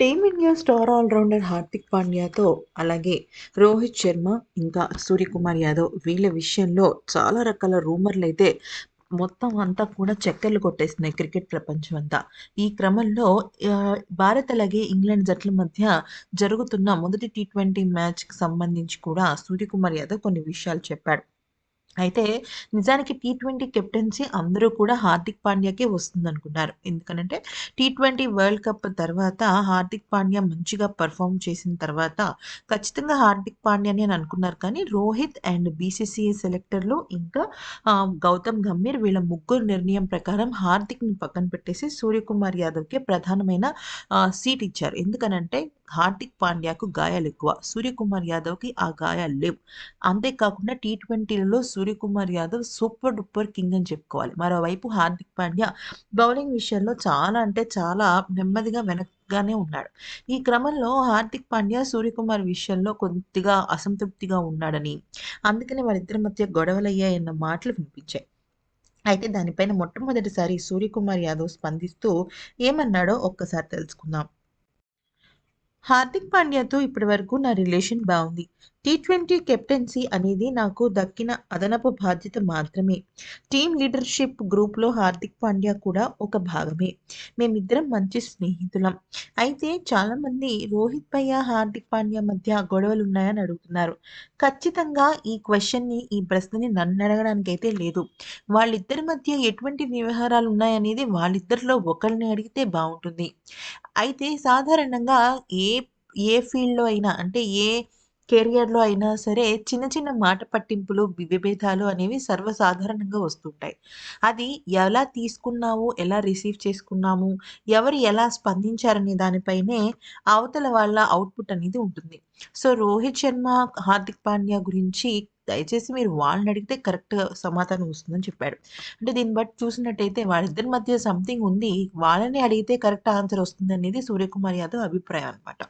Team India star allrounder Hardik పాండ్యాతో అలాగే రోహిత్ శర్మ ఇంకా సూర్యకుమార్ యాదవ్ వీళ్ళ విషయంలో చాలా రకాల రూమర్లు అయితే మొత్తం అంతా కూడా చక్కర్లు కొట్టేస్తున్నాయి క్రికెట్ ప్రపంచం అంతా. ఈ క్రమంలో భారత్ అలాగే ఇంగ్లాండ్ జట్ల మధ్య జరుగుతున్న మొదటి టీ ట్వంటీ మ్యాచ్కి సంబంధించి కూడా సూర్యకుమార్ యాదవ్ కొన్ని విషయాలు చెప్పాడు. అయితే నిజానికి టీ ట్వంటీ కెప్టెన్సీ అందరూ కూడా హార్దిక్ పాండ్యాకే వస్తుందనుకున్నారు. ఎందుకంటే టీ ట్వంటీ వరల్డ్ కప్ తర్వాత హార్దిక్ పాండ్యా మంచిగా పర్ఫామ్ చేసిన తర్వాత ఖచ్చితంగా హార్దిక్ పాండ్యాని అని అనుకున్నారు. కానీ రోహిత్ అండ్ బీసీసీఐ సెలెక్టర్లు ఇంకా గౌతమ్ గంభీర్ వీళ్ళ ముగ్గురు నిర్ణయం ప్రకారం హార్దిక్ని పక్కన పెట్టేసి సూర్యకుమార్ యాదవ్కి ప్రధానమైన సీట్ ఇచ్చారు. ఎందుకనంటే హార్దిక్ పాండ్యాకు గాయాలు ఎక్కువ. సూర్యకుమార్ యాదవ్కి ఆ గాయాలు లేవు. అంతేకాకుండా T ట్వంటీలలో Suryakumar Yadav super duper king అని చెప్పుకోవాలి. మరోవైపు హార్దిక్ పాండ్యా బౌలింగ్ విషయంలో చాలా అంటే చాలా నెమ్మదిగా వెనక్గానే ఉన్నాడు. ఈ క్రమంలో హార్దిక్ పాండ్యా సూర్యకుమార్ విషయంలో కొద్దిగా అసంతృప్తిగా ఉన్నాడని అందుకనే వారిద్దరి మధ్య గొడవలయ్యాయన్న మాటలు వినిపించాయి. అయితే దానిపైన మొట్టమొదటిసారి సూర్యకుమార్ యాదవ్ స్పందిస్తూ ఏమన్నాడో ఒక్కసారి తెలుసుకుందాం. హార్దిక్ పాండ్యాతో ఇప్పటి వరకు నా రిలేషన్ బాగుంది టీ ట్వంటీ కెప్టెన్సీ అనేది నాకు దక్కిన అదనపు బాధ్యత మాత్రమే. టీమ్ లీడర్షిప్ గ్రూప్లో హార్దిక్ పాండ్యా కూడా ఒక భాగమే. మేమిద్దరం మంచి స్నేహితులం. అయితే చాలామంది రోహిత్ పయ్య హార్దిక్ పాండ్యా మధ్య గొడవలు ఉన్నాయని అడుగుతున్నారు. ఖచ్చితంగా ఈ క్వశ్చన్ని ఈ ప్రశ్నని నన్ను అడగడానికి అయితే లేదు. వాళ్ళిద్దరి మధ్య ఎటువంటి వ్యవహారాలు ఉన్నాయనేది వాళ్ళిద్దరిలో ఒకరిని అడిగితే బాగుంటుంది అయితే సాధారణంగా ఏ ఏ ఫీల్డ్లో అయినా అంటే ఏ కెరియర్లో అయినా సరే చిన్న చిన్న మాట పట్టింపులు విభేదాలు అనేవి సర్వసాధారణంగా వస్తుంటాయి. అది ఎలా తీసుకున్నాము ఎలా రిసీవ్ చేసుకున్నాము ఎవరు ఎలా స్పందించారనే దానిపైనే అవతల వాళ్ళ అవుట్పుట్ అనేది ఉంటుంది. సో రోహిత్ శర్మ హార్దిక్ పాండ్యా గురించి దయచేసి మీరు వాళ్ళని అడిగితే కరెక్ట్ సమాధానం వస్తుందని చెప్పాడు. అంటే దీన్ని బట్టి చూసినట్టయితే వాళ్ళిద్దరి మధ్య సంథింగ్ ఉంది వాళ్ళని అడిగితే కరెక్ట్ ఆన్సర్ వస్తుంది అనేది సూర్యకుమార్ యాదవ్ అభిప్రాయం అనమాట